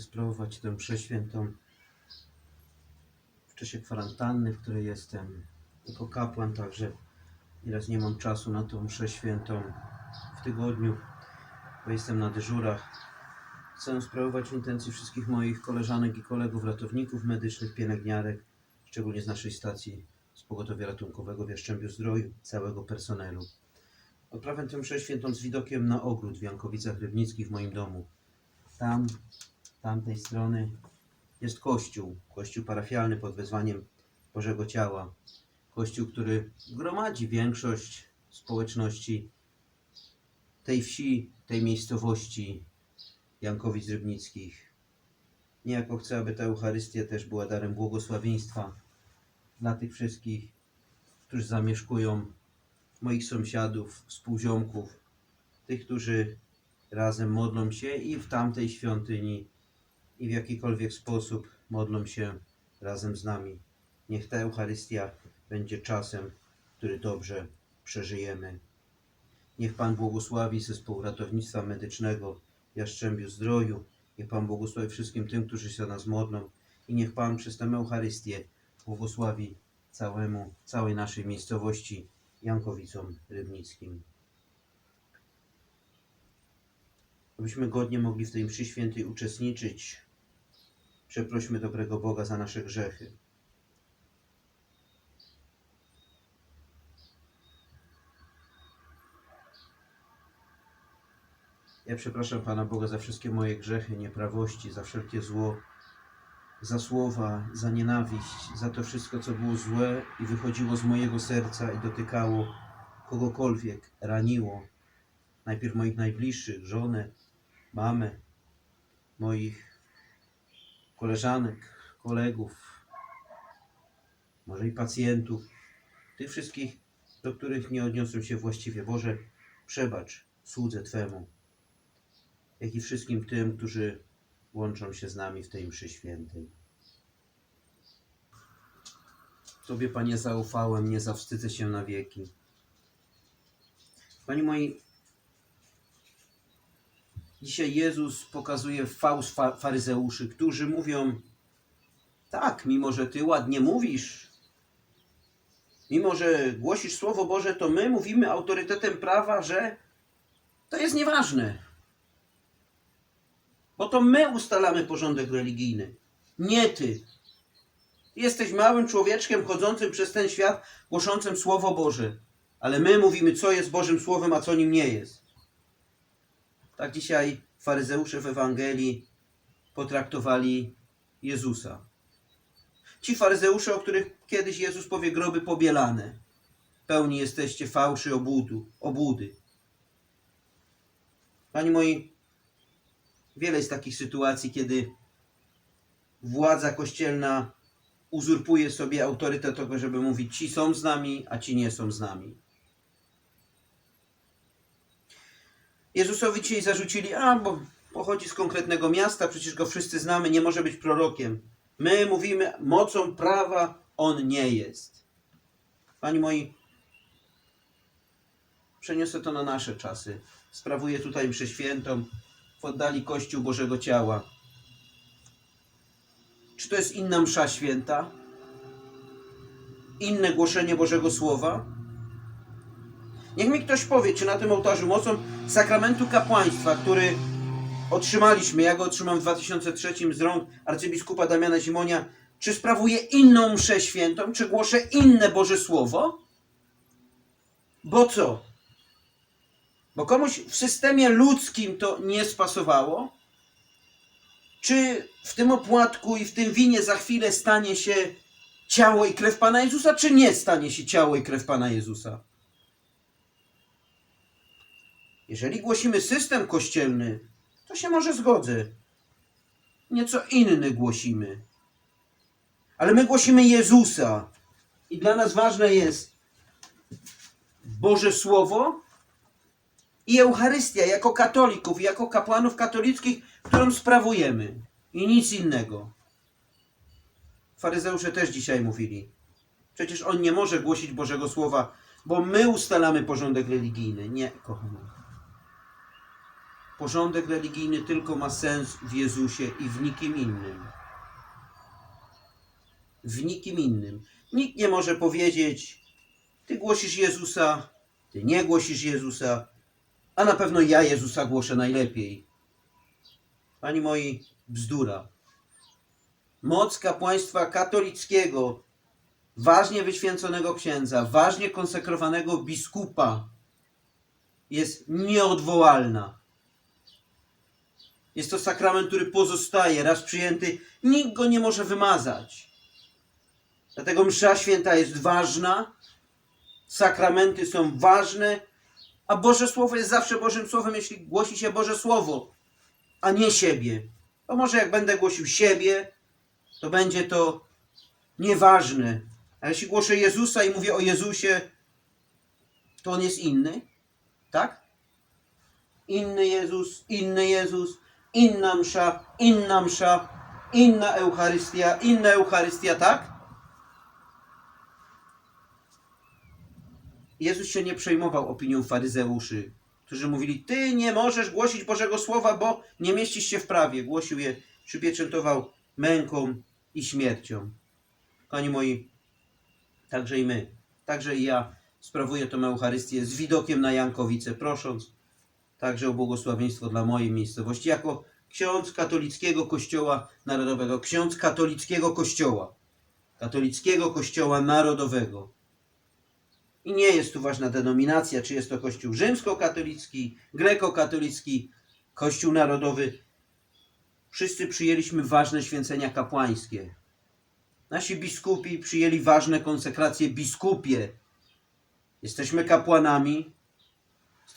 sprawować tę mszę świętą w czasie kwarantanny, w której jestem jako kapłan, także nieraz nie mam czasu na tą mszę świętą w tygodniu, bo jestem na dyżurach. Chcę sprawować intencji wszystkich moich koleżanek i kolegów, ratowników medycznych, pielęgniarek, szczególnie z naszej stacji z pogotowia ratunkowego w Jastrzębiu Zdroju, całego personelu. Odprawiam tę mszę świętą z widokiem na ogród w Jankowicach Rybnickich w moim domu. Tam, tamtej strony jest kościół, kościół parafialny pod wezwaniem Bożego Ciała. Kościół, który gromadzi większość społeczności tej wsi, tej miejscowości Jankowic Rybnickich. Niejako chcę, aby ta Eucharystia też była darem błogosławieństwa dla tych wszystkich, którzy zamieszkują moich sąsiadów, współziomków, tych, którzy razem modlą się i w tamtej świątyni, i w jakikolwiek sposób modlą się razem z nami. Niech ta Eucharystia będzie czasem, który dobrze przeżyjemy. Niech Pan błogosławi zespół ratownictwa medycznego w Jastrzębiu Zdroju. Niech Pan błogosławi wszystkim tym, którzy się o nas modlą. I niech Pan przez tę Eucharystię błogosławi całemu, całej naszej miejscowości Jankowicom Rybnickim. Abyśmy godnie mogli w tej mszy świętej uczestniczyć, przeprośmy dobrego Boga za nasze grzechy. Ja przepraszam Pana Boga za wszystkie moje grzechy, nieprawości, za wszelkie zło, za słowa, za nienawiść, za to wszystko, co było złe i wychodziło z mojego serca i dotykało kogokolwiek, raniło. Najpierw moich najbliższych, żonę, mamę, moich koleżanek, kolegów, może i pacjentów, tych wszystkich, do których nie odniosłem się właściwie. Boże, przebacz słudze Twemu, jak i wszystkim tym, którzy łączą się z nami w tej mszy świętej. Tobie, Panie, zaufałem, nie zawstydzę się na wieki. Panie moi, dzisiaj Jezus pokazuje fałsz fa- faryzeuszy, którzy mówią, tak, mimo że Ty ładnie mówisz, mimo że głosisz Słowo Boże, to my mówimy autorytetem prawa, że to jest nieważne. Bo to my ustalamy porządek religijny, nie ty. Jesteś małym człowieczkiem chodzącym przez ten świat, głoszącym Słowo Boże, ale my mówimy, co jest Bożym Słowem, a co nim nie jest. Tak dzisiaj faryzeusze w Ewangelii potraktowali Jezusa. Ci faryzeusze, o których kiedyś Jezus powie groby pobielane. Pełni jesteście fałszy obudu, obudy. Pani moi, Wiele jest takich sytuacji, kiedy władza kościelna uzurpuje sobie autorytet tego, żeby mówić, ci są z nami, a ci nie są z nami. Jezusowi dzisiaj zarzucili, a bo pochodzi z konkretnego miasta, przecież go wszyscy znamy, nie może być prorokiem. My mówimy, mocą prawa on nie jest. Pani moi, przeniosę to na nasze czasy. Sprawuję tutaj mszę świętą w oddali Kościół Bożego Ciała. Czy to jest inna msza święta? Inne głoszenie Bożego Słowa? Niech mi ktoś powie, czy na tym ołtarzu mocą sakramentu kapłaństwa, który otrzymaliśmy, ja go otrzymałem w 2003 z rąk arcybiskupa Damiana Zimonia, czy sprawuję inną mszę świętą, czy głoszę inne Boże Słowo? Bo co? Bo komuś w systemie ludzkim to nie spasowało? Czy w tym opłatku i w tym winie za chwilę stanie się ciało i krew Pana Jezusa, czy nie stanie się ciało i krew Pana Jezusa? Jeżeli głosimy system kościelny, to się może zgodzę. Nieco inny głosimy. Ale my głosimy Jezusa. I dla nas ważne jest Boże Słowo i Eucharystia jako katolików, jako kapłanów katolickich, którą sprawujemy. I nic innego. Faryzeusze też dzisiaj mówili. Przecież on nie może głosić Bożego Słowa, bo my ustalamy porządek religijny. Nie, kochani. Porządek religijny tylko ma sens w Jezusie i w nikim innym. W nikim innym. Nikt nie może powiedzieć, ty głosisz Jezusa, ty nie głosisz Jezusa, a na pewno ja Jezusa głoszę najlepiej. Pani moi, bzdura. Moc kapłaństwa katolickiego, ważnie wyświęconego księdza, ważnie konsekrowanego biskupa jest nieodwołalna. Jest to sakrament, który pozostaje, raz przyjęty, nikt go nie może wymazać. Dlatego msza święta jest ważna, sakramenty są ważne, a Boże Słowo jest zawsze Bożym Słowem, jeśli głosi się Boże Słowo, a nie siebie. To może jak będę głosił siebie, to będzie to nieważne. A jeśli głoszę Jezusa i mówię o Jezusie, to On jest inny, tak? Inny Jezus, inny Jezus, inna msza, inna msza, inna Eucharystia, inna Eucharystia, tak? Jezus się nie przejmował opinią faryzeuszy, którzy mówili: Ty nie możesz głosić Bożego Słowa, bo nie mieścisz się w prawie. Głosił je, przypieczętował męką i śmiercią. Kochani moi, także i my, także i ja sprawuję tę Eucharystię z widokiem na Jankowice, prosząc także o błogosławieństwo dla mojej miejscowości, jako ksiądz katolickiego Kościoła Narodowego, ksiądz katolickiego Kościoła, katolickiego Kościoła Narodowego. I nie jest tu ważna denominacja, czy jest to Kościół rzymskokatolicki, grekokatolicki, Kościół Narodowy. Wszyscy przyjęliśmy ważne święcenia kapłańskie. Nasi biskupi przyjęli ważne konsekracje biskupie. Jesteśmy kapłanami,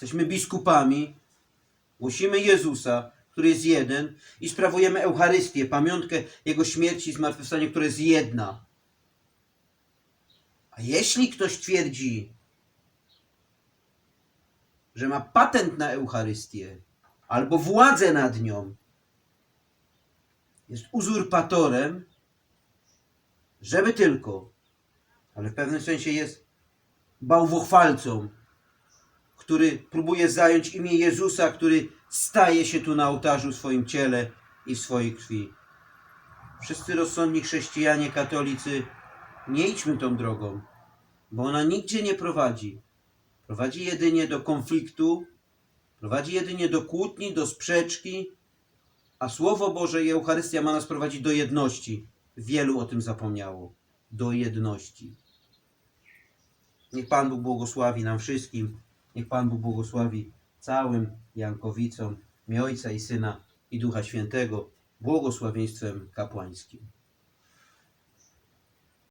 jesteśmy biskupami, głosimy Jezusa, który jest jeden i sprawujemy Eucharystię, pamiątkę Jego śmierci i zmartwychwstania, która jest jedna. A jeśli ktoś twierdzi, że ma patent na Eucharystię albo władzę nad nią, jest uzurpatorem, żeby tylko, ale w pewnym sensie jest bałwochwalcą, który próbuje zająć imię Jezusa, który staje się tu na ołtarzu w swoim ciele i w swojej krwi. Wszyscy rozsądni chrześcijanie, katolicy, nie idźmy tą drogą, bo ona nigdzie nie prowadzi. Prowadzi jedynie do konfliktu, prowadzi jedynie do kłótni, do sprzeczki, a Słowo Boże i Eucharystia ma nas prowadzić do jedności. Wielu o tym zapomniało. Do jedności. Niech Pan Bóg błogosławi nam wszystkim. Niech Pan Bóg błogosławi całym Jankowicom, imię Ojca i Syna i Ducha Świętego, błogosławieństwem kapłańskim.